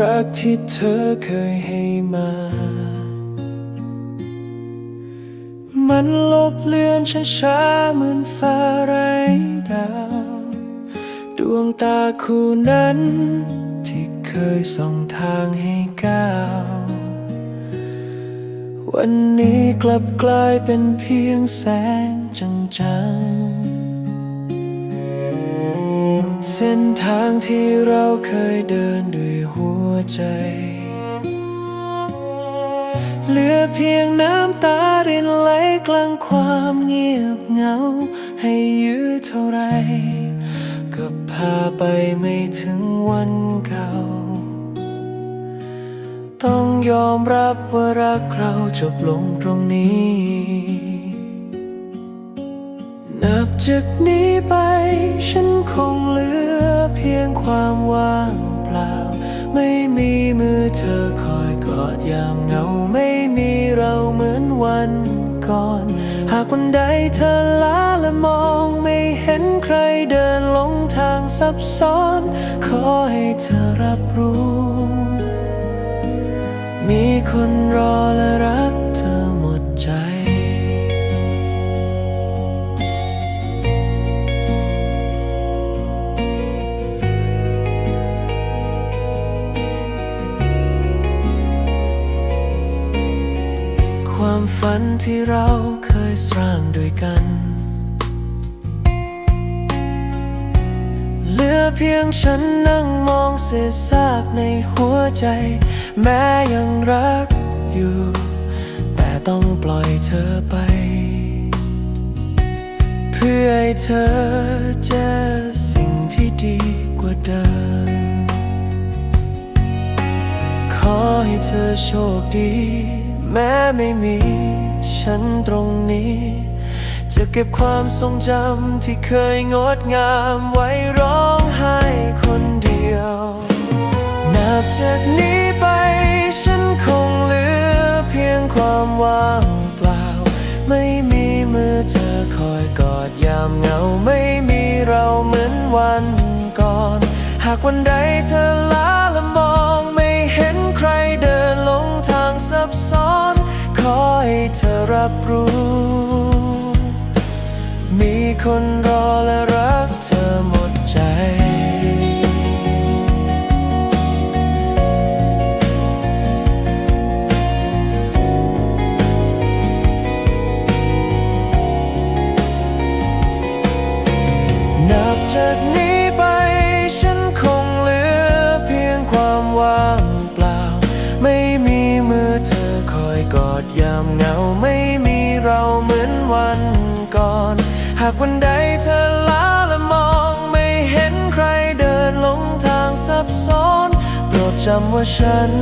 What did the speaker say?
รักที่เธอเคยให้มา มันลบเลือนช้าช้าเหมือนฟ้าไร้ดาว ดวงตาคู่นั้น ที่เคยส่องทางให้ก้าว วันนี้กลับกลายเป็นเพียงแสงจางๆเส้นทางที่เราเคยเดินด้วยหัว ใจ เหลือเพียงน้ำตารินไหลกลางความเงียบเหงา ให้ยื้อเท่าไรก็พาไปไม่ถึงวันเก่า ต้องยอมรับว่ารักเราจบลงตรงนี้ นับจากนี้ไปฉันคงเหลือเพียงความว่างเปล่า ไม่มีมือเธอคอยกอดยามเหงาไม่มีเราเหมือนวันก่อน หากวันใดเธอล้าและมองไม่เห็นใครเดินลงทางซับซ้อน ขอให้เธอรับรู้ มีคนรอ ฝันที่เราเคยสร้างด้วยกัน เหลือเพียงฉันนั่งมองเศษซากในหัวใจ แม้ยังรักอยู่ แต่ต้องปล่อยเธอไป เพื่อให้เธอเจอสิ่งที่ดีกว่าเดิม ขอให้เธอโชคดี แม้ไม่มีฉันตรงนี้ จะเก็บความทรงจำที่เคยงดงามไว้ร้องไห้คนเดียว นับจากนี้ไปฉันคงเหลือเพียงความว่างเปล่า ไม่มีมือเธอคอยกอดยามเหงาไม่มีเราเหมือนวันก่อน หากวันใดเธอ คนรอและรักเธอหมดใจ นับจากนี้ไปฉันคงเหลือเพียงความว่างเปล่า ไม่มีมือเธอคอยกอดยามเหงา ไม่มีเราเหมือนวันากวันใดเธอล้าและมองไม่เห็นใครเดินลงทางซับซ้อน โปรดจำว่าฉัน